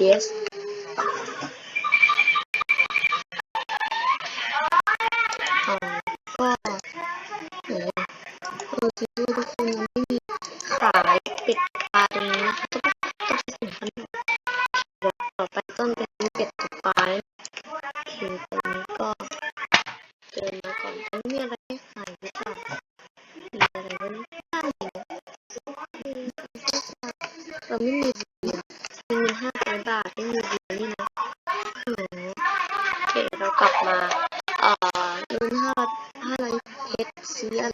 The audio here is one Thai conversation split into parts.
yes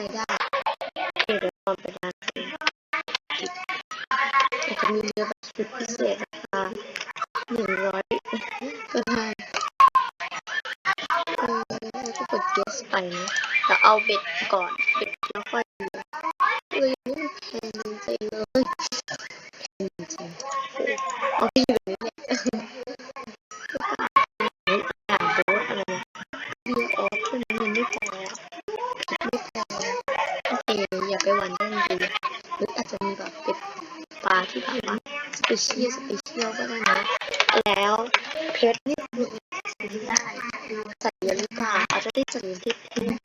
ซื้ออะได้โอเคเดี๋ยวตอนไปร้านซื้อาจจะมีเยอะแบบสุดพิเศษราคาหนึ่งร้อยก็ได้เออแล้วก็กดเกสไปนะแต่เอาเบ็ดก่อน รือเปล่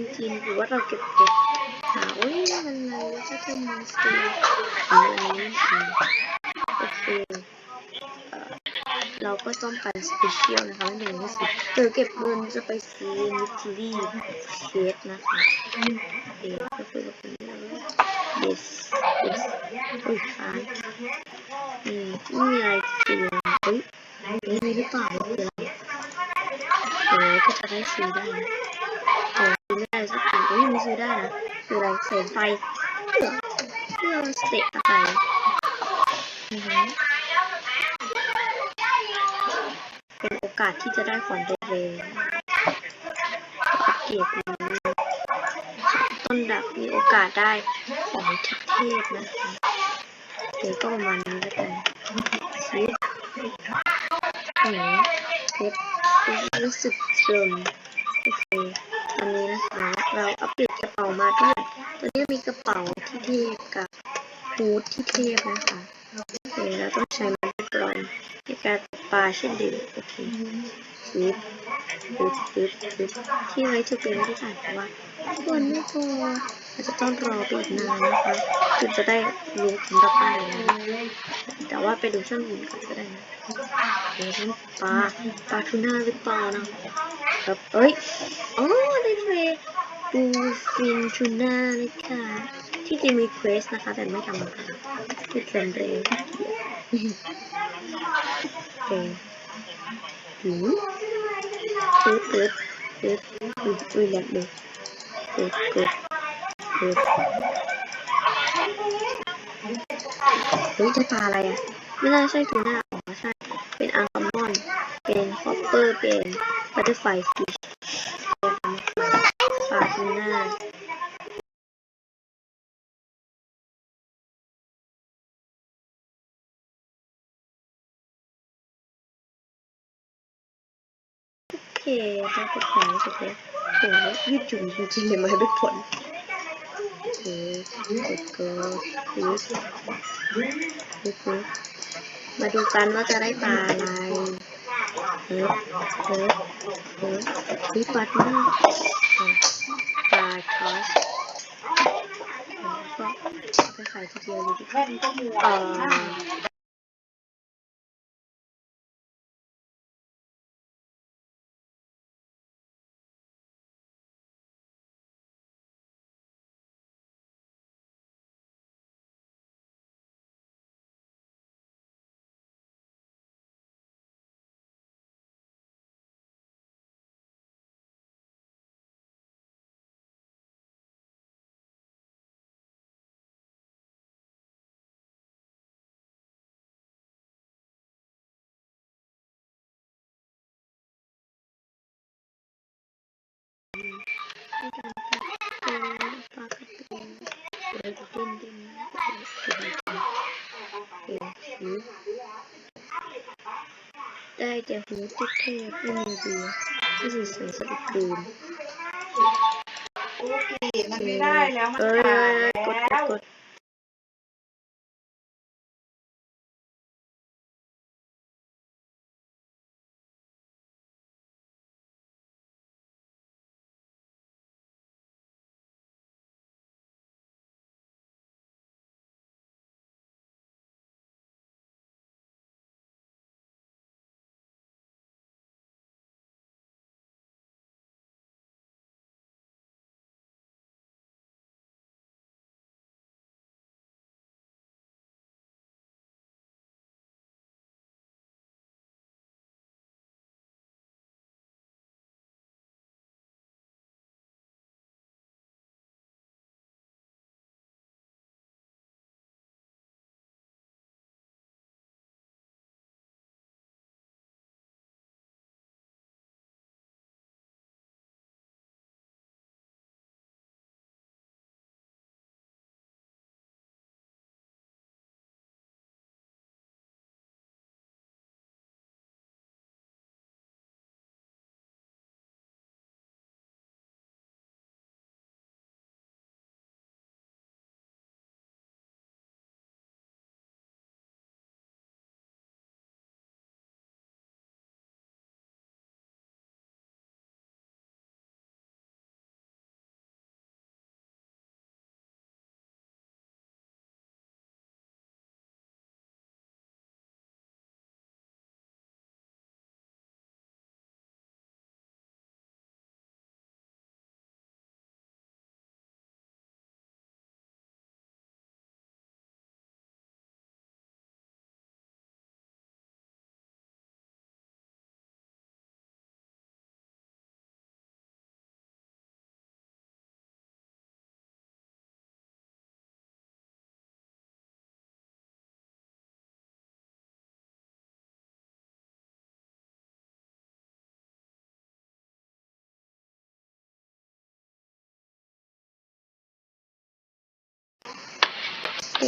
นจีนหรือว่าเราเก็บเพชรหาโอ้ยมันอะไรวะจะทำมอนสเตอร์อันนี้อืมโอเคเราก็ต้องการสเปเชียลนะคะไม่เป็นไรสิเดี๋ยวเก็บเงินจะไปซื้อนิตลี่เชสนะคะเอก็คือแบบนี้แล้ว yes yes อุ้ยค้างอืมไม่มีอะไรกินเลยเฮ้ยมีหรือเปล่าเป็นไรอย่างไรก็จะได้ซื้อได้ สงไฟเพื่อเพื่อเสกอะไรเป็นโอกาสที่จะได้ของเร็วๆอัปเกรดนี้ต้นดับมีโอกาสได้ของชักเทพนะคะเดี๋ยวก็ประมาณนี้แล้วกันชิปหนเพชรรู้สึกเดิม เที่เทพกับฮูดที่เทพนะคะโอเคเราต้องใช้มันกรอนในการตกปลาเช่นเดิมโอเคชิปปึ๊บปึ๊บปึ๊บที่ไว้จะเป็นไม่ได้ถ่ายเพราะว่าคนไม่พออาจจะต้องรอไปอีกนานนะคะถึงจะได้รู้ผลต่อไปนะแต่ว่าไปดูช่องอื่นก่อนก็ได้นะเดี๋ยวฉันปลาปลาทูน่าหรือเปล่านะครับเอ้ยอ๋อได้เฟรดูฟินทูน่าเลยค่ะ ที่จริงมีเควสนะคะ แต่ไม่ทำค่ะคือเทรนเร็วโอเคหืมปึ๊บปึ๊บปึ๊บอุ้ยอุ้ยแหลกเลยปึ๊บปึ๊บปึ๊บเฮ้ยจะปลาอะไรอะ ไม่น่าใช่ทูน่าอ๋อใช่ เป็นอังคอมมอนเป็นคอปเปอร์ เป็นบัตเตอร์ไฟฟิช เคได้กดแขนสุดเลยโอ้ยืดหยุ่นจริงๆเลยมาด้วยผลโอเคกดเกิร์ลปึ๊บปึ๊บมาดูกันว่าจะได้ปลาอะไรเฮ้ยเฮ้ยเฮ้ยวิปัดมากปลาทอสก็ไปขายทีเดียวเลยดีกว่า ดิ้นดิ้นเห็นหูได้แต่หูที่เทพไม่มีเบียร์ที่สื่อสารสติกลืนกูกีมันไม่ได้แล้วมันเอ้ยขาดกดแล้ว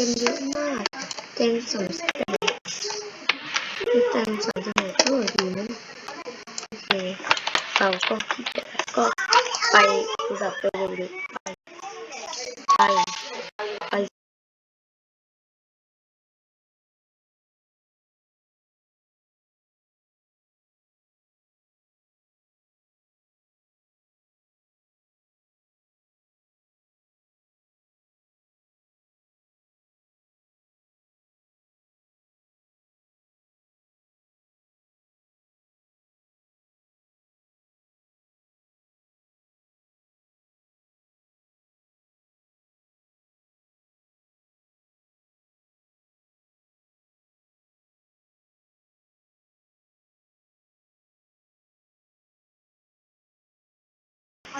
มเยอะมาก เต็มสองสเต็มคือเต็มสองสเต็มก็ดีนะโอเคเราก็คิดก็ไปแบบไปเลยไปไป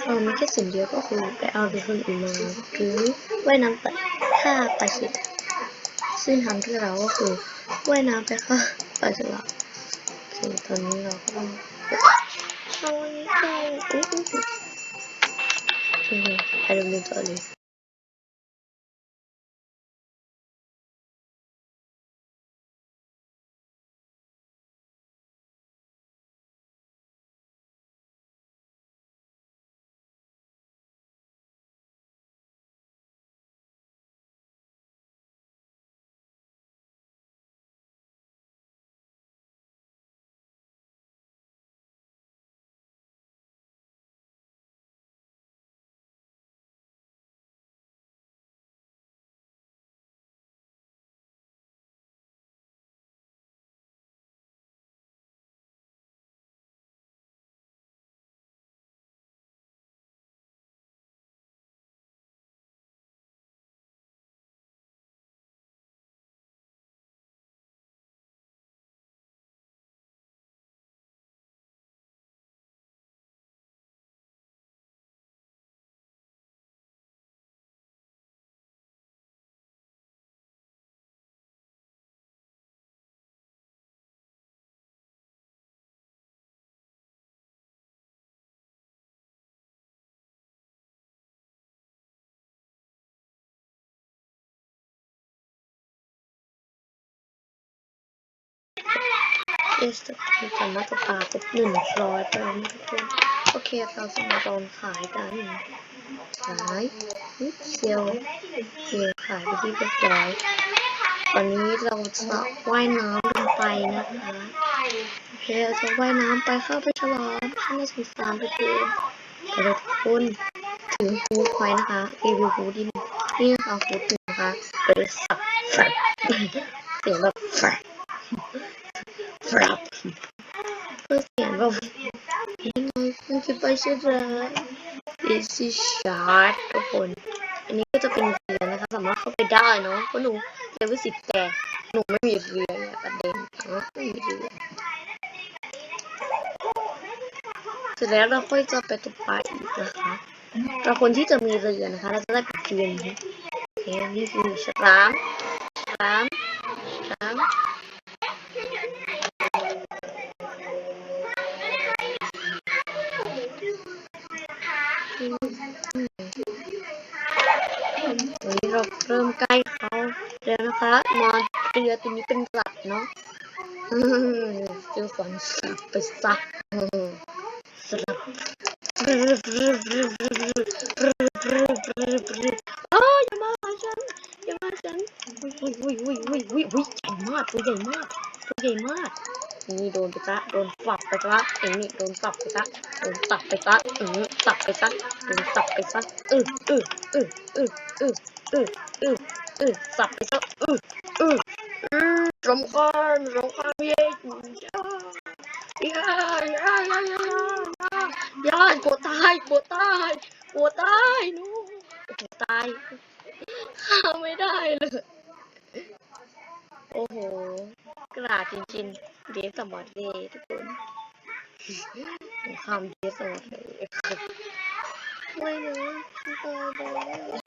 เรามีแค่สิ่งเดียวก็คือไปเอาเป็นคนอื่นมาหรือว่ายน้ำไปฆ่าปลาฉิดซึ่งทางที่เราก็คือว่ายน้ำไปฆ่าปลาฉลามซึ่งตอนนี้เราก็ต้องเอาอันนี้ไปอุ๊ยอุ้ยอุ๊ยโอเคไปดำเนินต่อเลย เอสตสามารถจะปาครบหนึ่งร้อยไปแล้วนะทุกคนโอเคเราจะมาลองขายกันขายนิดเดียวเพียงขายไปที่เรียบร้อยวันนี้เราจะว่ายน้ำลงไปนะคะโอเคเราจะว่ายน้ำไปเข้าไปฉลามข้างในสงสารไปเองแต่ละคนถึงฮูดไว้นะคะรีวิวฮูดดินนี่นะคะฮูดหนึ่งนะคะเป็นสับสับเสียงแบบสับ สับก็เสียงแบบยังไงคุณคิดไปใช่ไหม This is shot ทุกคน อันนี้ก็จะเป็นเรือนะคะ สามารถเข้าไปได้เนาะเพราะหนูเลเวลสิบแต่หนูไม่มีเรือเนี่ยประเด็นเนาะไม่มีเรือเสร็จแล้วเราค่อยจะไปตกปลาอีกนะคะแต่คนที่จะมีเรือนะคะเราจะได้เป็นเรือนี้โอเคนี่คือฉลามฉลาม ริ่มใกล้เขาแล้วนะคะมาเรือตัวนี้เป็นสัตว์เนาะอืมเจอฝันสับไปสักอืมสลับโอ้ยอย่ามาหาฉันอย่ามาหาฉันอุ้ยอุ้ยอุ้ยอุ้ยอุ้ยอุ้ยใหญ่มากตัวใหญ่มากตัวใหญ่มากนี่โดนไปซะโดนฝับไปซะเอ็งนี่โดนสับไปซะโดนสับไปซะอืมสับไปซะโดนสับไปซะเออเออเออเออเออเออ เออเออสับไปซะเออเอออืมรำคาญรำคาญเย็นย่าย่าย่าย่าย่าย่าย่ากลัวตายกลัวตายกลัวตายนูกลัวตายข้าไม่ได้เลยโอ้โห กระดาษจริงๆ เดฟสมอดเลยทุกคนผมข้ามเดฟสมอดเลยไม่นะตายแล้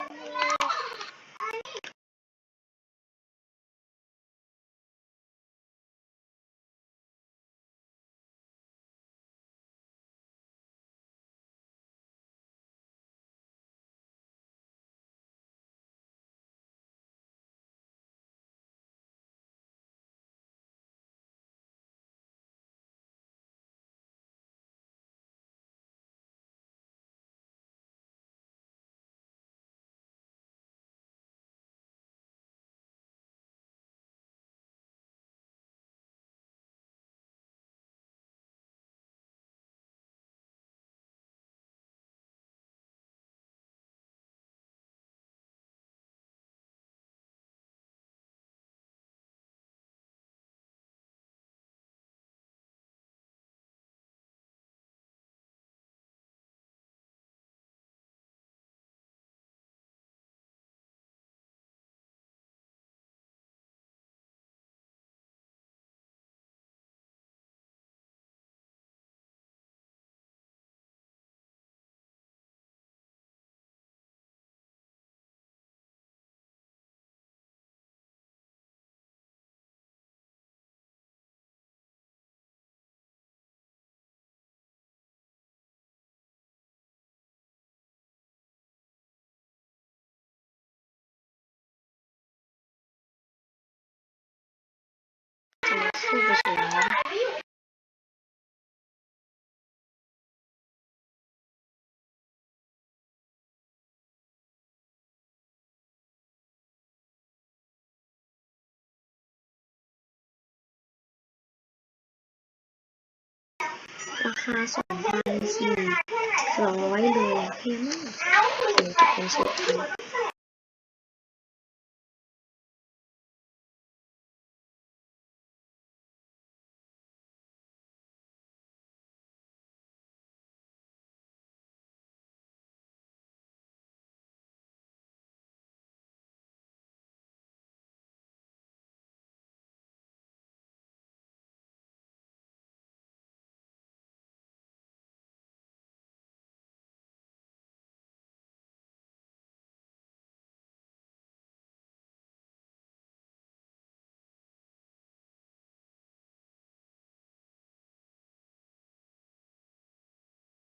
ไปสูงนะราคาสองพันสี่ร้อยเลยเพียงมากเป็นสุด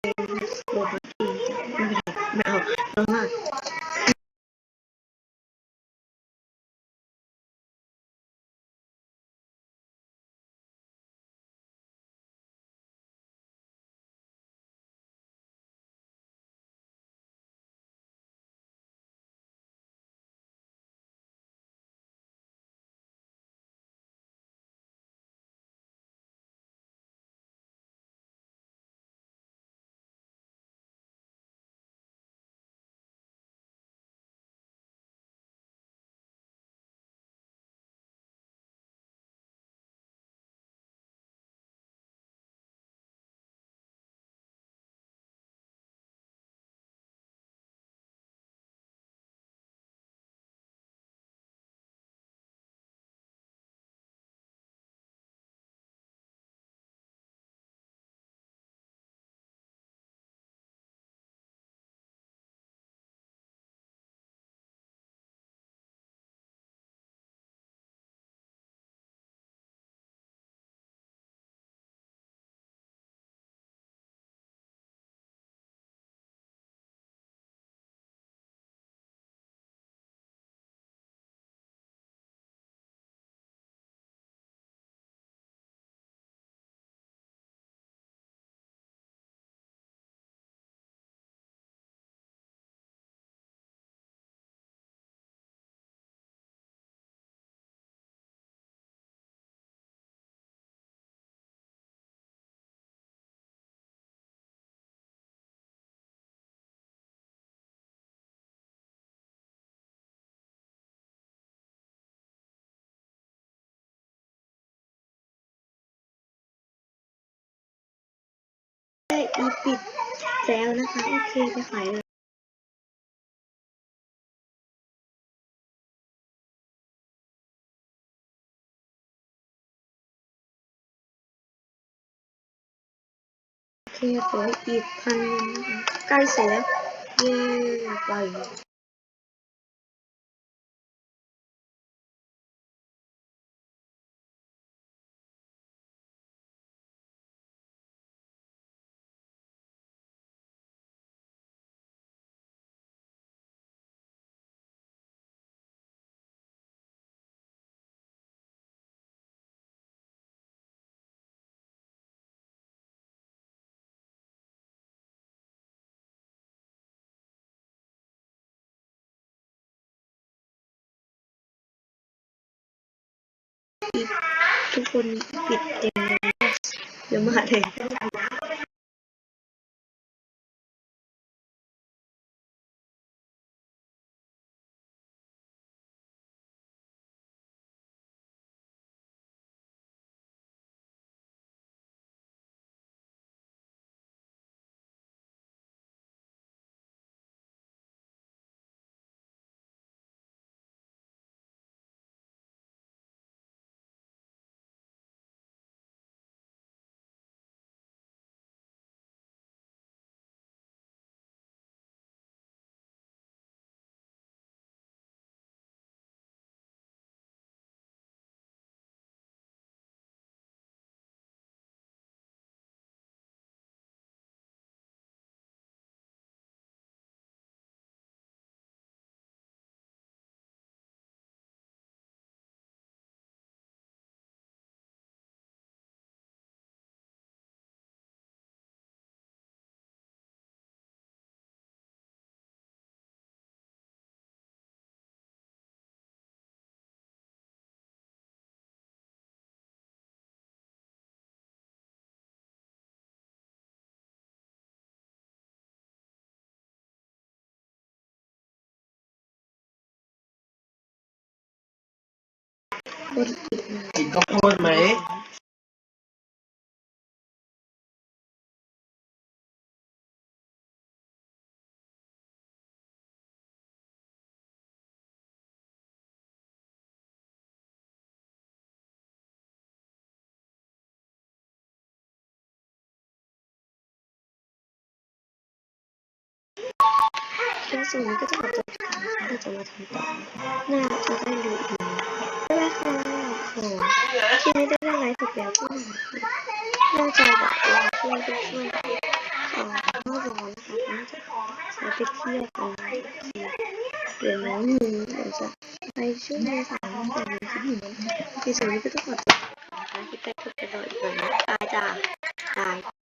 no no no Roma เรไม่เอาปิดแล้วนะคะ โอเคไปขายเลยโอเคเหลืออีกพันนะคะใกล้เสร็จแล้วเย้ไป คุณปิดเต็มเลยเดี๋ยวมาเลย กดปินกินข้าวโพดไหมแล้วส่วนนี้ก็จะมาจบกันนะคะเราจะมาทำต่อหน่าจะได้รู้อี พอที่ไม่ได้ไลฟ์สดแล้วก็น่าจะแบบรอช่วงที่ช่วงของหน้าร้อนนะคะน่าจะใช้ไปเที่ยวกันเดี๋ยวน้องมีเดี๋ยวจะไปช่วงเมษาแต่เมษาหนึ่งที่สุดก็ต้องขอติดตามคลิปแรกทุกตลอดอีกนะตายจ้า